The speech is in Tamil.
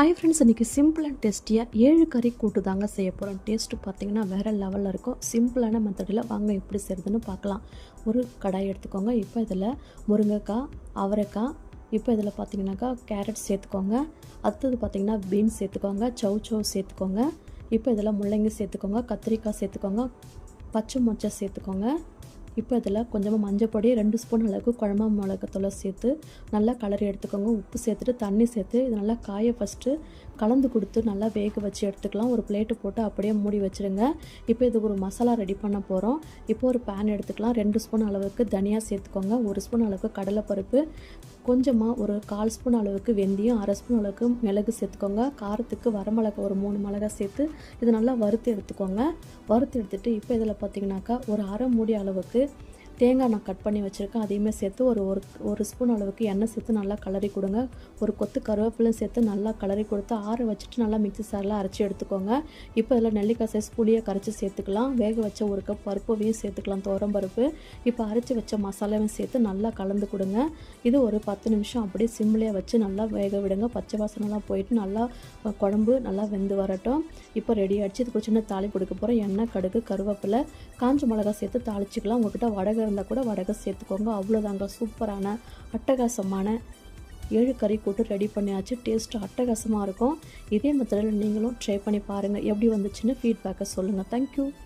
ஹாய் ஃப்ரெண்ட்ஸ் இன்றைக்கி சிம்பிள் அண்ட் டேஸ்டியாக ஏழு கறி கூட்டு தாங்க செய்ய போகிறோம் டேஸ்ட்டு பார்த்தீங்கன்னா வேறு லெவலில் இருக்கும். சிம்பிளான மெத்தடில் வாங்க எப்படி செய்கிறதுன்னு பார்க்கலாம். ஒரு கடாய் எடுத்துக்கோங்க. இப்போ இதில் முருங்கைக்காய் அவரைக்காய் இப்போ இதில் பார்த்தீங்கன்னாக்கா கேரட் சேர்த்துக்கோங்க. அடுத்தது பார்த்திங்கன்னா பீன்ஸ் சேர்த்துக்கோங்க. சௌ சவு சேர்த்துக்கோங்க. இப்போ இதில் முள்ளங்கி சேர்த்துக்கோங்க. கத்திரிக்காய் சேர்த்துக்கோங்க. பச்சை மொச்சை சேர்த்துக்கோங்க. இப்போ இதில் கொஞ்சமாக மஞ்சள் பொடி ரெண்டு ஸ்பூன் அளவுக்கு குழம்பா மிளகாத்தூளை சேர்த்து நல்லா கலரி எடுத்துக்கோங்க. உப்பு சேர்த்துட்டு தண்ணி சேர்த்து இது நல்லா காய ஃபஸ்ட்டு கலந்து கொடுத்து நல்லா வேக வச்சு எடுத்துக்கலாம். ஒரு பிளேட்டு போட்டு அப்படியே மூடி வச்சுருங்க. இப்போ இதுக்கு ஒரு மசாலா ரெடி பண்ண போகிறோம் இப்போ ஒரு பேன் எடுத்துக்கலாம். ரெண்டு ஸ்பூன் அளவுக்கு தனியாக சேர்த்துக்கோங்க. ஒரு ஸ்பூன் அளவுக்கு கடலைப்பருப்பு. கொஞ்சமாக ஒரு கால் ஸ்பூன் அளவுக்கு வெந்தயம் அரை ஸ்பூன் அளவுக்கு மிளகு சேர்த்துக்கோங்க. காரத்துக்கு வரமிளகா ஒரு மூணு மிளகா சேர்த்து இது நல்லா வறுத்து எடுத்துக்கோங்க. வறுத்து எடுத்துகிட்டு இப்போ இதில் பார்த்தீங்கன்னாக்கா ஒரு அரை மூடி அளவுக்கு தேங்காய் நான் கட் பண்ணி வச்சுருக்கேன் அதையுமே சேர்த்து ஒரு ஒரு ஒரு ஸ்பூன் அளவுக்கு எண்ணெய் சேர்த்து நல்லா கலரி கொடுங்க. ஒரு கொத்து கருவேப்பிலையும் சேர்த்து நல்லா கலரி கொடுத்து ஆற வச்சுட்டு நல்லா மிக்ஸி சாரில் அரைச்சி எடுத்துக்கோங்க. இப்போ இதில் நெல்லிக்காய் சைஸ் புளியை கரைச்சி சேர்த்துக்கலாம். வேக வச்ச ஒரு கப் பருப்பையும் சேர்த்துக்கலாம் தோரம் பருப்பு. இப்போ அரைச்சி வச்ச மசாலாவையும் சேர்த்து நல்லா கலந்து கொடுங்க. இது ஒரு பத்து நிமிஷம் அப்படியே சிம்லேயே வச்சு நல்லா வேக விடுங்க. பச்சை வாசனைலாம் போயிட்டு நல்லா குழம்பு நல்லா வெந்து வரட்டும். இப்போ ரெடி ஆகிடுச்சு இதுக்கு சின்ன தாளி கொடுக்க போகிறோம் எண்ணெய் கடுகு கருவேப்பிலை காஞ்ச மிளகா சேர்த்து தாளிச்சிக்கலாம். உங்கள்கிட்ட வடகை இருந்தால் கூட வடகை சேர்த்துக்கோங்க. அவ்வளோதாங்க சூப்பரான அட்டகாசமான ஏழு கறி கூட்டு ரெடி பண்ணியாச்சு. டேஸ்ட்டு அட்டகாசமாக இருக்கும். இதே மெத்தடில் நீங்களும் ட்ரை பண்ணி பாருங்கள் எப்படி வந்துச்சுன்னு ஃபீட்பேக்கை சொல்லுங்கள் தேங்க்யூ